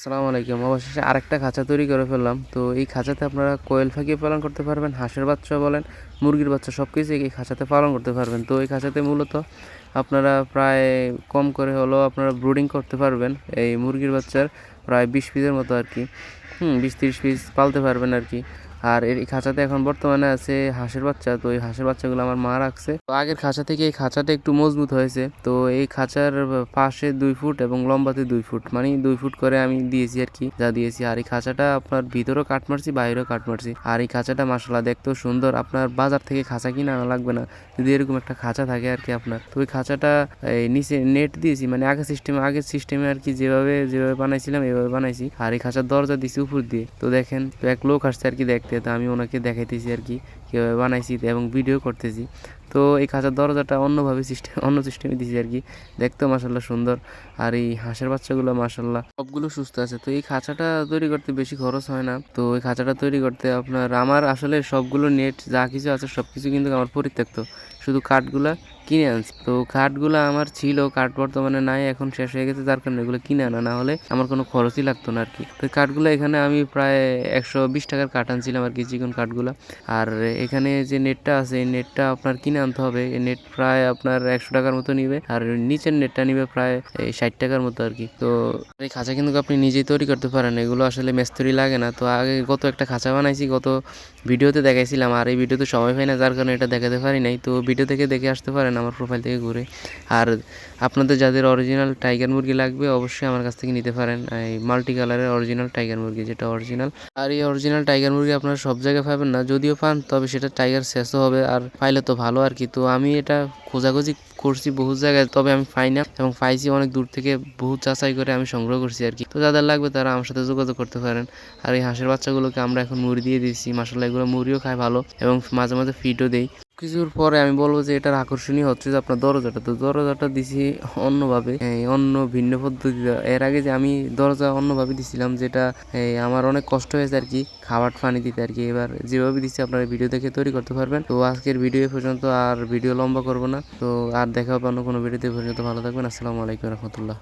আসসালামু আলাইকুম। অবশেষে আরেকটা খাঁচা তৈরি করে ফেললাম। তো এই খাঁচাতে আপনারা কোয়েল ফাঁকিয়ে পালন করতে পারবেন, হাঁসের বাচ্চা বলেন, মুরগির বাচ্চা সব কিছু এই খাঁচাতে পালন করতে পারবেন। তো এই খাঁচাতে মূলত আপনারা প্রায় কম করে হলেও আপনারা ব্রুডিং করতে পারবেন। এই মুরগির বাচ্চার প্রায় বিশ পিসের মতো আর কি। হুম, বিশ, তিরিশ পিস পালতে পারবেন আর কি। আর এই খাঁচাতে এখন বর্তমানে আছে হাঁসের বাচ্চা, তো এই হাঁসের বাচ্চাগুলো আমার মা রাখছে। তো আগের খাঁচা থেকে এই খাঁচাটা একটু মজবুত হয়েছে। তো এই খাঁচার পাশে দুই ফুট এবং লম্বাতে দুই ফুট মানে দুই ফুট করে আমি দিয়েছি আর কি, যা দিয়েছি। আর এই খাঁচাটা আপনার ভিতরেও কাট মারছি, বাইরেও কাট মারছি। আর এই খাঁচাটা মাসালা দেখতেও সুন্দর। আপনার বাজার থেকে খাঁচা কিনে আনা লাগবে না, যদি এরকম একটা খাঁচা থাকে আর কি আপনার। তো ওই খাঁচাটা এই নিচে নেট দিয়েছি মানে আগে সিস্টেমে আগের সিস্টেমে আর কি যেভাবে যেভাবে বানাইছিলাম, এভাবে বানাইছি। আর এই খাঁচার দরজা দিয়েছি উপর দিয়ে। তো দেখেন, তো এক লোক আসছে আর কি দেখতে। তো আমি ওনাকে দেখাইতেছি আর কি, কীভাবে বানাইছি এবং ভিডিও করতেছি। তো এই খাঁচার দরজাটা অন্যভাবে সিস্টেম অন্য সিস্টেমে দিয়েছি আর কি, দেখতেও মাসাল্লাহ সুন্দর। আর এই হাঁসের বাচ্চাগুলো মাসাল্লাহ সবগুলো সুস্থ আছে। তো এই খাঁচাটা তৈরি করতে বেশি খরচ হয় না। তো এই খাঁচাটা তৈরি করতে আপনার আমার আসলে সবগুলো নেট যা কিছু আছে সব কিছু কিন্তু আমার পরিত্যক্ত। শুধু কাঠগুলা কিনে আনছি। তো কাঠগুলো আমার ছিল, কাঠ বর্তমানে নাই, এখন শেষ হয়ে গেছে, যার কারণে এগুলো কিনে আনা। না হলে আমার কোনো খরচই লাগতো না আর কি তো কাঠগুলো এখানে আমি প্রায় একশো বিশ টাকার কাঠ আনছিলাম আর কি চিকন কাঠগুলো। আর এখানে যে নেটটা আছে, এই নেটটা আপনার কিনে আনতে হবে। এই নেট প্রায় আপনার একশো টাকার মতো নিবে, আর নিচের নেটটা নিবে প্রায় এই ষাট টাকার মতো আর কি তো এই খাঁচা কিন্তু আপনি নিজেই তৈরি করতে পারেন, এগুলো আসলে মেস্তরি লাগে না। তো আগে গত একটা খাঁচা বানাইছি, গত ভিডিওতে দেখাইছিলাম, আর এই ভিডিওতে সময় পাই না, যার কারণে এটা দেখাতে পারি নাই। তো ভিডিও থেকে দেখে আসতে পারেন আমার প্রোফাইল থেকে ঘুরে। আর আপনাদের যাদের অরিজিনাল টাইগার মুরগি লাগবে, অবশ্যই আমার কাছ থেকে নিতে পারেন। এই মাল্টি কালারের অরিজিনাল টাইগার মুরগি, যেটা অরিজিনাল আর এই অরিজিনাল টাইগার মুরগি আপনারা সব জায়গায় পাবেন না, যদিও পান, তবে সেটা টাইগার শেষও হবে, আর পাইলে তো ভালো আর কি। তো আমি এটা খোঁজাখুঁজি করছি বহু জায়গায়, তবে আমি পাই না, এবং পাইছি অনেক দূর থেকে বহু যাচাই করে আমি সংগ্রহ করছি আর কি। তো যাদের লাগবে তারা আমার সাথে যোগাযোগ করতে পারেন। আর এই হাঁসের বাচ্চাগুলোকে আমরা এখন মুড়ি দিয়ে দিচ্ছি মাসাল্লাহ এগুলো মুড়িও খায় ভালো, এবং মাঝে মাঝে ফিটও দেই। কিছুর পরে আমি বলব যে এটার আকর্ষণীয় হচ্ছে যে আপনার দরজাটা। তো দরজাটা দিছি অন্যভাবে অন্য ভিন্ন পদ্ধতিতে। এর আগে যে আমি দরজা অন্যভাবে দিছিলাম, যেটা আমার অনেক কষ্ট হয়েছে আর কি, খাবার পানি দিতে আর কি। এবার যেভাবে দিচ্ছি আপনারা ভিডিও দেখে তৈরি করতে পারবেন। তো আজকের ভিডিও পর্যন্ত আর ভিডিও লম্বা করব না। তো আর দেখা হবে অন্য কোনো ভিডিওতে। পর্যন্ত ভালো থাকবেন। আসসালামু আলাইকুম রহমতুল্লাহ।